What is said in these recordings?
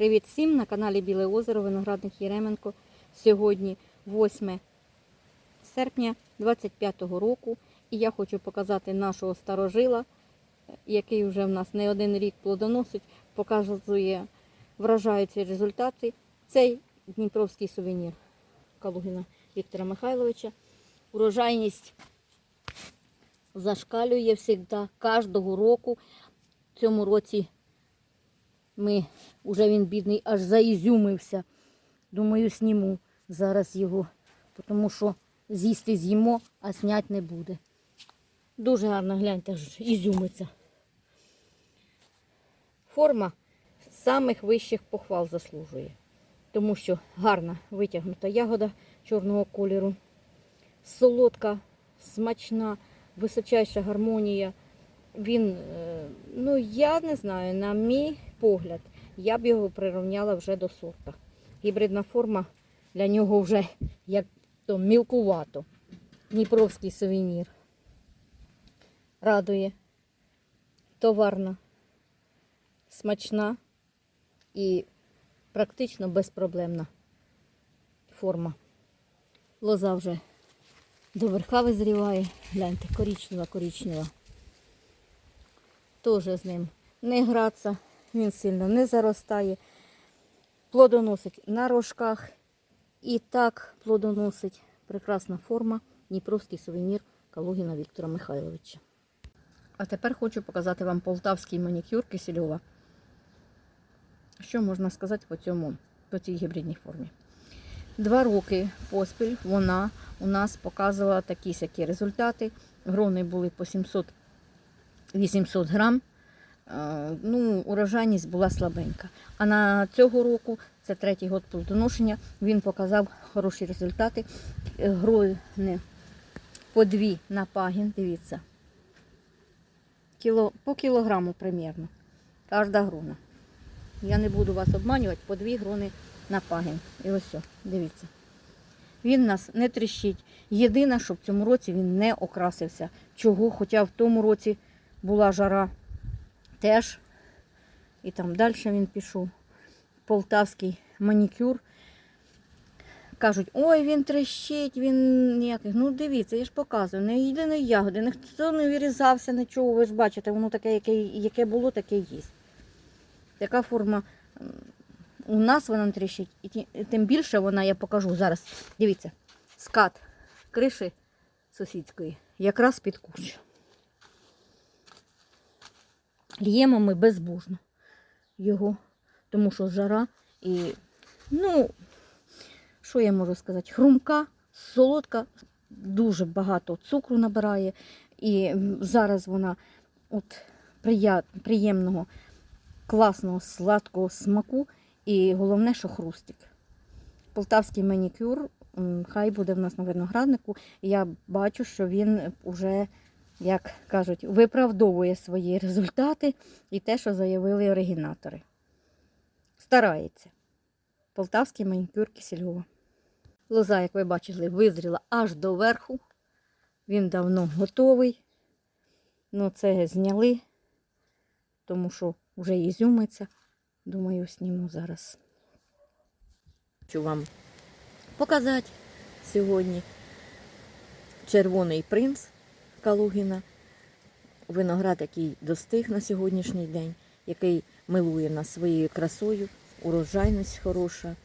Привіт всім на каналі Біле озеро, виноградник Єременко. Сьогодні 8 серпня 25-го року. І я хочу показати нашого старожила, який вже в нас не один рік плодоносить, показує вражаючі результати. Цей Дніпровський сувенір Калугіна Віктора Михайловича. Урожайність зашкалює завжди, кожного року. В цьому році ми, уже він бідний, аж заізюмився. Думаю, сніму зараз його, тому що з'їсти з'їмо, а снять не буде. Дуже гарно, гляньте, ізюмиться. Форма самих вищих похвал заслужує, тому що гарна витягнута ягода чорного кольору, солодка, смачна, височайша гармонія. Він, е, ну я не знаю, на мій погляд, я б його прирівняла вже до сорта. Гібридна форма для нього вже як то мілкувато. Дніпровський сувенір. Радує. Товарна, смачна і практично безпроблемна форма. Лоза вже до верха визріває. Гляньте, корічнева, корічнева. Теж з ним не гратися, він сильно не заростає. Плодоносить на рожках. І так плодоносить прекрасна форма Дніпровський сувенір Калугіна Віктора Михайловича. А тепер хочу показати вам полтавський манікюр Кисельова. Що можна сказати по цьому, по цій гібридній формі? Два роки поспіль вона у нас показувала такі сякі результати. Грони були по 700-800 грам. Е, Ну, урожайність була слабенька. А на цього року, це третій год плодоношення, він показав хороші результати. Е, Грони по дві на пагін, дивіться. Кіло, по кілограму примірно. Кожна грона. Я не буду вас обманювати, по дві грони на пагін. І ось, о, дивіться. Він нас не тріщить. Єдине, що в цьому році він не окрасився. Чого? Хоча в тому році була жара теж. І там далі він пішов. Полтавський манікюр. Кажуть, ой, він трещить, він ніяких. Ну дивіться, я ж показую, не єдиної ягоди, ніхто не вирізався, нічого. Ви ж бачите, воно таке, яке, яке було, таке є. Така форма у нас вона тріщить. І тим більше вона, я покажу зараз. Дивіться, скат криші сусідської, якраз під кущ. Л'ємо ми безбожно його, тому що жара і, ну, що я можу сказати, хрумка, солодка, дуже багато цукру набирає. І зараз вона от приємного, класного, сладкого смаку. І головне, що хрустик. Полтавський манікюр, хай буде в нас на винограднику. Я бачу, що він вже, як кажуть, виправдовує свої результати і те, що заявили оригінатори. Старається. Полтавський манікюр Кисельова. Лоза, як ви бачили, визріла аж до верху. Він давно готовий. Ну, це зняли, тому що вже ізюмиться. Думаю, зніму зараз. Хочу вам показати сьогодні червоний принц Калугіна. Виноград, який достиг на сьогоднішній день, який милує нас своєю красою, урожайність хороша.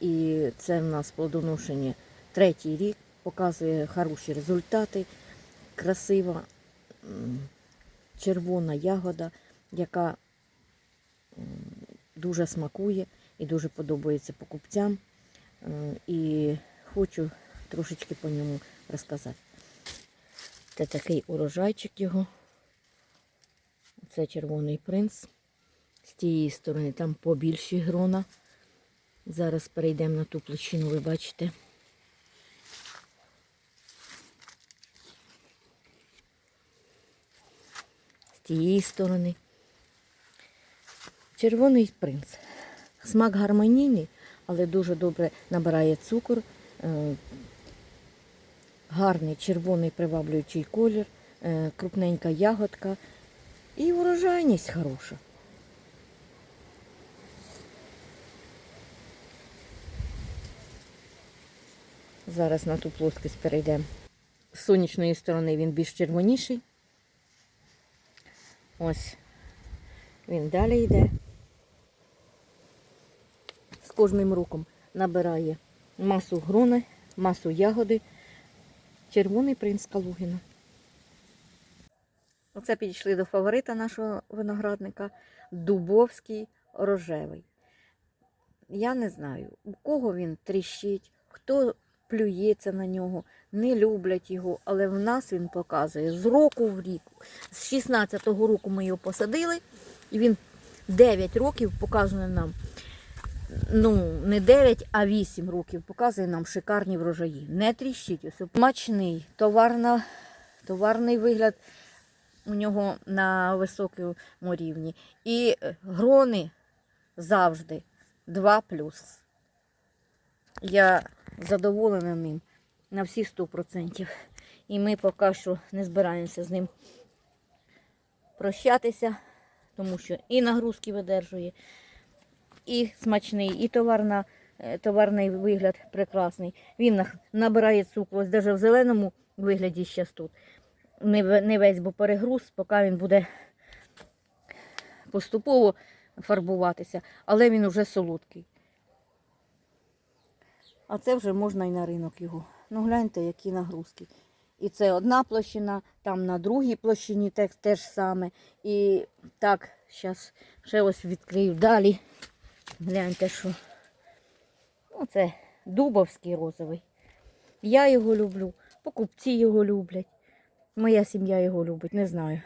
І це в нас плодоношення третій рік, показує хороші результати, красива червона ягода, яка дуже смакує і дуже подобається покупцям. І хочу трошечки по ньому розказати. Це такий урожайчик його. Це червоний принц. З тієї сторони там побільші грона. Зараз перейдемо на ту площину, ви бачите. З тієї сторони. Червоний принц. Смак гармонійний, але дуже добре набирає цукор гарний червоний приваблюючий колір, е, крупненька ягодка і урожайність хороша. Зараз на ту плоскість перейдемо. З сонячної сторони він більш червоніший. Ось він далі йде. З кожним руком набирає масу груни, масу ягоди. Червоний принц Калугіна. Оце підійшли до фаворита нашого виноградника Дубовський рожевий. Я не знаю, у кого він тріщить, хто плюється на нього, не люблять його, але в нас він показує з року в рік. З 16-го року ми його посадили, і він 9 років показує нам. Ну, не 9, а 8 років показує нам шикарні врожаї. Не тріщить. Ось смачний, товарна, товарний вигляд у нього на високому рівні. І е, грони завжди 2 плюс. Я задоволена ним на всі 100%. І ми поки що не збираємося з ним прощатися, тому що і нагрузки видержує, і смачний, і товарна, е, товарний вигляд прекрасний. Він набирає цукру, ось навіть в зеленому вигляді зараз тут. Не, весь, бо перегруз, поки він буде поступово фарбуватися, але він вже солодкий. А це вже можна і на ринок його. Ну гляньте, які нагрузки. І це одна площина, там на другій площині те, те ж саме. І так, зараз ще ось відкрию далі. Гляньте, що. Оце дубовський розовий. Я його люблю, покупці його люблять. Моя сім'я його любить, не знаю.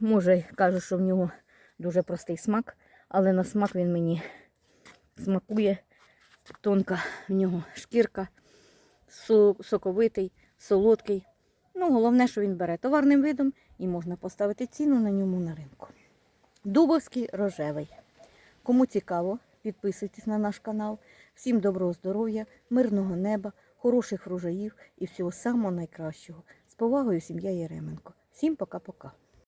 Може, кажуть, що в нього дуже простий смак, але на смак він мені смакує. Тонка в нього шкірка, соковитий, солодкий. Ну, головне, що він бере товарним видом і можна поставити ціну на ньому на ринку. Дубовський рожевий. Кому цікаво, підписуйтесь на наш канал. Всім доброго здоров'я, мирного неба, хороших врожаїв і всього самого найкращого. З повагою, сім'я Єременко. Всім пока-пока.